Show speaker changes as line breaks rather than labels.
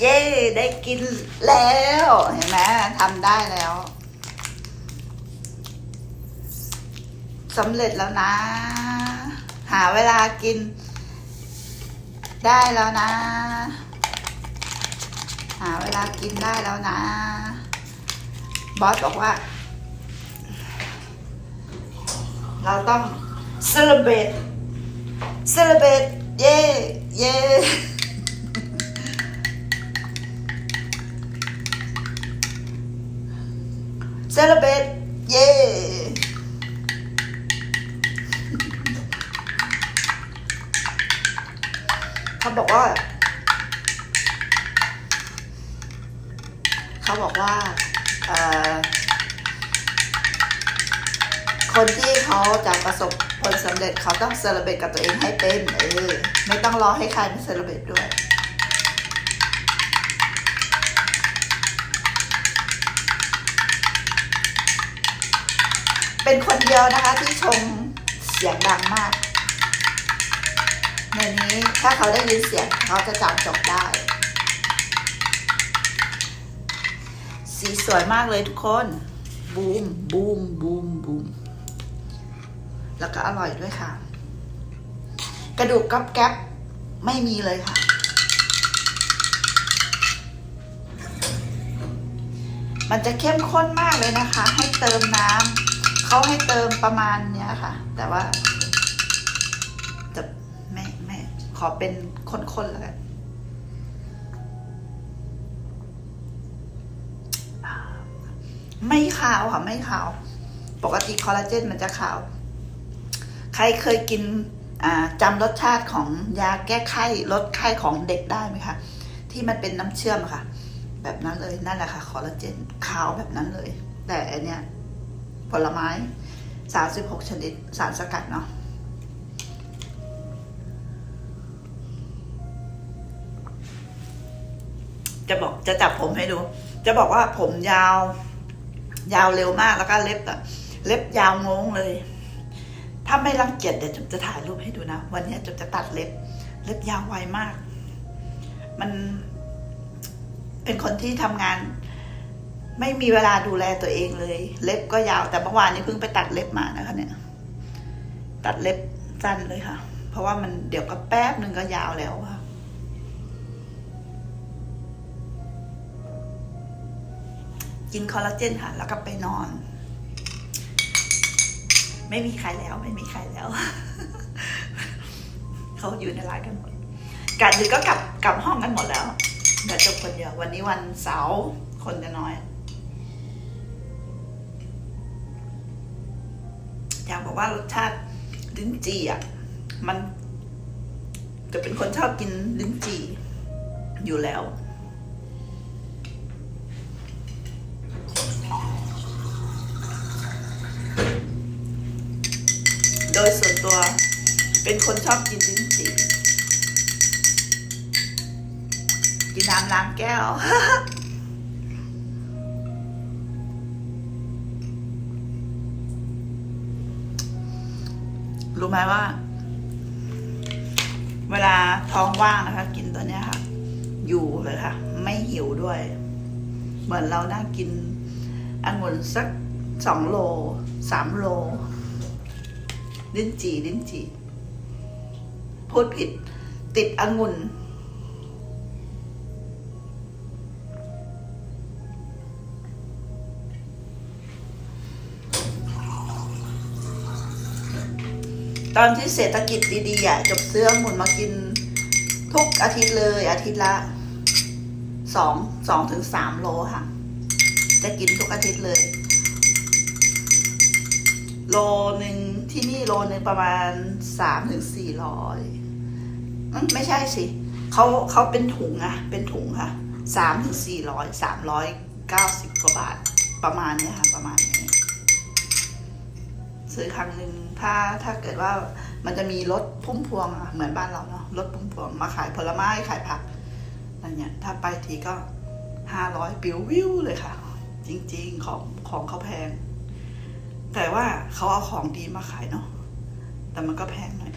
เย้ ได้กินแล้ว เห็นไหมทำได้แล้วสำเร็จแล้วนะ หาเวลากิน ได้แล้วนะ หาเวลากินได้แล้วนะ บอสบอกว่า เราต้อง celebrate celebrate เย้เย้ celebrate เย้เขาบอกว่า เขาบอกว่าคนที่เขาจะประสบผลสำเร็จเขาต้องเซเลบตกับตัวเองให้เป็นเออไม่ต้องรอให้ใครมาเซเลบตด้วย เป็นคนเดียวนะคะที่ชมเสียงดังมาก ในนี้ถ้าเขาได้ยินเสียงเขาจะจำจบได้ สีสวยมากเลยทุกคน บูม บูม บูม บูม แล้วก็อร่อยด้วยค่ะ กระดูกก๊อบแก๊บไม่มีเลยค่ะมันจะเข้มข้นมากเลยนะคะ ให้เติมน้ำ เขาให้เติมประมาณเนี้ยค่ะ แต่ว่า จะไม่ไม่ขอเป็นข้นๆแล้วกันไม่ขาวค่ะไม่ขาว ปกติคอลลาเจนมันจะขาว ใครเคยกินจำรสชาติของยาแก้ไข้ลดไข้ของเด็กได้ไหมคะ ที่มันเป็นน้ำเชื่อมค่ะ แบบนั้นเลยนั่นแหละค่ะคอลลาเจนขาวแบบนั้นเลย แต่อันเนี้ย ผลไม้สามสิบหกชนิด สารสกัดเนาะจะบอกจะจับผมให้ดู จะบอกว่าผมยาว ยาวเร็วมากแล้วก็เล็บอะเล็บยาวงงเลย ถ้าไม่รังเกียจเดี๋ยวจุ๊บจะถ่ายรูปให้ดูนะ วันนี้จุ๊บจะตัดเล็บ เล็บยาวไวมาก มันเป็นคนที่ทำงาน ไม่มีเวลาดูแลตัวเองเลย เล็บก็ยาว แต่เมื่อวานนี้เพิ่งไปตัดเล็บมานะคะเนี่ย ตัดเล็บสั้นเลยค่ะ เพราะว่ามันเดี๋ยวก็แป๊บหนึ่งก็ยาวแล้วค่ะกินคอลลาเจนค่ะ แล้วก็ไปนอน ไม่มีใครแล้ว ไม่มีใครแล้ว เขาอยู่ในร้านกันหมดกัดดึกก็กลับกลับห้องกันหมดแล้วเดี๋ยวจบคนเดียววันนี้วันเสาร์คนจะน้อย อยากบอกว่ารสชาติลิ้นจี่อะมันจะเป็นคนชอบกินลิ้นจี่อยู่แล้วโดยส่วนตัวเป็นคนชอบกินลิ้นจี่กินน้ำล้างแก้ว รู้ไหมว่า เวลาท้องว่างนะคะ กินตัวเนี้ยค่ะ อยู่เลยค่ะ ไม่หิวด้วย เหมือนเรานั่งกินองุ่นสักสองโลสามโล ลิ้นจีลิ้นจีพูดผิด ติดองุ่น ตอนที่เศรษฐกิจดีๆอะจบเสื้อหมุนมากินทุกอาทิตย์เลย อาทิตย์ละสองสองถึงสามโลค่ะ จะกินทุกอาทิตย์เลย โลหนึ่งที่นี่โลหนึ่งประมาณสามถึงสี่ร้อยไม่ใช่สิเขาเขาเป็นถุงอะเป็นถุงค่ะสามถึงสี่ร้อยสามร้อยเก้าสิบกว่าบาทประมาณเนี้ยค่ะ ประมาณนี้ ซื้อครั้งหนึ่งถ้าถ้าเกิดว่ามันจะมีรถพุ่มพวงอะเหมือนบ้านเราเนาะรถพุ่มพวงมาขายผลไม้ขายผักอะไรเนี่ยถ้าไปทีก็ห้าร้อยปิววิวเลยค่ะ จริงๆของของเขาแพง แต่ว่าเขาเอาของดีมาขายเนาะแต่มันก็แพงหน่อย